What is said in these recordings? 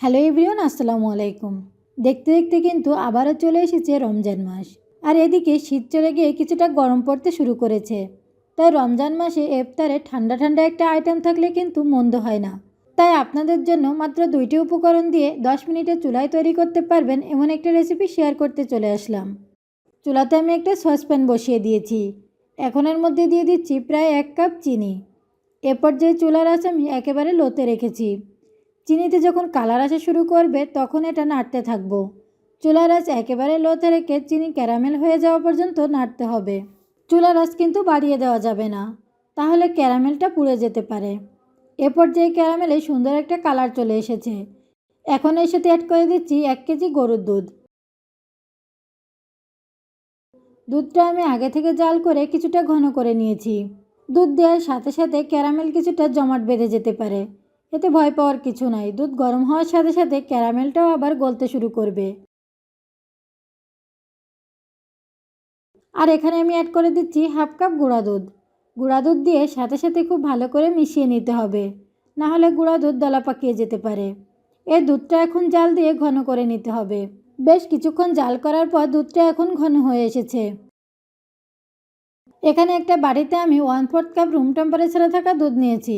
Hello everyone, আসসালামু আলাইকুম। দেখতে দেখতে কিন্তু আবারও চলে এসেছে রমজান মাস। আর এদিকে শীত চলে গিয়ে কিছুটা গরম পড়তে শুরু করেছে। তাই রমজান মাসে এফতারে ঠান্ডা ঠান্ডা একটা আইটেম থাকলে কিন্তু মন্দ হয় না। তাই আপনাদের জন্য মাত্র দুইটি উপকরণ দিয়ে দশ মিনিটে চুলায় তৈরি করতে পারবেন এমন একটা রেসিপি শেয়ার করতে চলে আসলাম। চুলাতে আমি একটা সসপ্যান বসিয়ে দিয়েছি। এখন এর মধ্যে দিয়ে দিচ্ছি প্রায় এক কাপ চিনি। এরপর পর্যায়ে চুলার আঁচ আমি একেবারে লোতে রেখেছি। চিনিতে যখন কালার আসা শুরু করবে, তখন এটা নাড়তে থাকব। চুলার আঁচ একেবারে লোতে রেখে চিনি ক্যারামেল হয়ে যাওয়া পর্যন্ত নাড়তে হবে। চুলার আঁচ কিন্তু বাড়িয়ে দেওয়া যাবে না, তাহলে ক্যারামেলটা পুড়ে যেতে পারে। এ পর্যায়ে ক্যারামেলে সুন্দর একটা কালার চলে এসেছে। এখন এর সাথে অ্যাড করে দিচ্ছি এক কেজি গরুর দুধ। দুধটা আমি আগে থেকে জাল করে কিছুটা ঘন করে নিয়েছি। দুধ দেওয়ার সাথে সাথে ক্যারামেল কিছুটা জমাট বেঁধে যেতে পারে। এতে ভয় পাওয়ার কিছু নাই। দুধ গরম হওয়ার সাথে সাথে ক্যারামেলটাও আবার গলতে শুরু করবে। আর এখানে আমি অ্যাড করে দিচ্ছি হাফ কাপ গুঁড়া দুধ। গুঁড়া দুধ দিয়ে সাথে সাথে খুব ভালো করে মিশিয়ে নিতে হবে। না হলে গুঁড়া দুধ দলা পাকিয়ে যেতে পারে। এই দুধটা এখন জাল দিয়ে ঘন করে নিতে হবে। বেশ কিছুক্ষণ জাল করার পর দুধটা এখন ঘন হয়ে এসেছে। এখানে একটা বাড়িতে আমি ওয়ান ফোর্থ কাপ রুম টেম্পারেচারে থাকা দুধ নিয়েছি।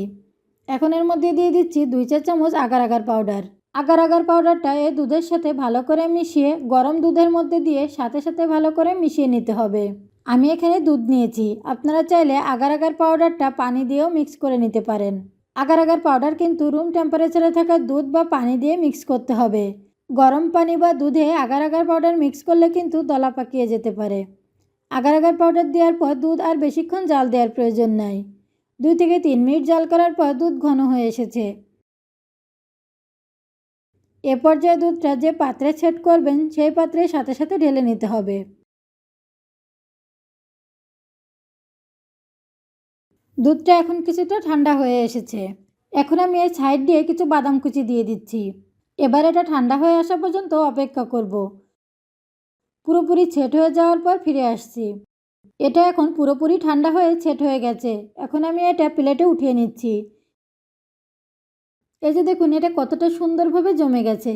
এখন এর মধ্যে দিয়ে দিচ্ছি দুই চার চামচ agar agar powder agar agar পাউডারটা এই দুধের সাথে ভালো করে মিশিয়ে গরম দুধের মধ্যে দিয়ে সাথে সাথে ভালো করে মিশিয়ে নিতে হবে। আমি এখানে দুধ নিয়েছি। আপনারা চাইলে আগার আগার পাউডারটা পানি দিয়েও মিক্স করে নিতে পারেন। আগার আগার পাউডার কিন্তু রুম টেম্পারেচারে থাকা দুধ বা পানি দিয়ে মিক্স করতে হবে। গরম পানি বা দুধে আগার আগার পাউডার মিক্স করলে কিন্তু দলা পাকিয়ে যেতে পারে। আগার আগার পাউডার দেওয়ার পর দুধ আর বেশিক্ষণ জাল দেওয়ার প্রয়োজন নাই। দুই থেকে তিন মিনিট জাল করার পর দুধ ঘন হয়ে এসেছে। এ পর্যায়ে দুধটা যে পাত্রে সেট করবেন, সেই পাত্রের সাথে সাথে ঢেলে নিতে হবে। দুধটা এখন কিছুটা ঠান্ডা হয়ে এসেছে। এখন আমি এই সাইড দিয়ে কিছু বাদাম কুচি দিয়ে দিচ্ছি। এবার এটা ঠান্ডা হয়ে আসা পর্যন্ত অপেক্ষা করব। পুরোপুরি ছেট হয়ে যাওয়ার পর ফিরে আসছি। এটা এখন পুরোপুরি ঠান্ডা হয়ে ছেট হয়ে গেছে। এখন আমি এটা প্লেটে উঠিয়ে নিচ্ছি। এই যে দেখুন, এটা কতটা সুন্দরভাবে জমে গেছে।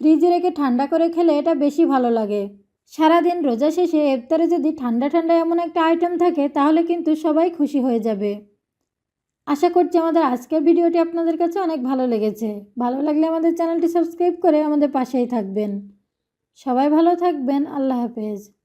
ফ্রিজে রেখে ঠান্ডা করে খেলে এটা বেশি ভালো লাগে। সারাদিন রোজা শেষে ইফতারে যদি ঠান্ডা ঠান্ডা এমন একটা আইটেম থাকে, তাহলে কিন্তু সবাই খুশি হয়ে যাবে। আশা করছি আমাদের আজকের ভিডিওটি আপনাদের কাছে অনেক ভালো লেগেছে। ভালো লাগলে আমাদের চ্যানেলটি সাবস্ক্রাইব করে আমাদের পাশেই থাকবেন। সবাই ভালো থাকবেন। আল্লাহ হাফেজ।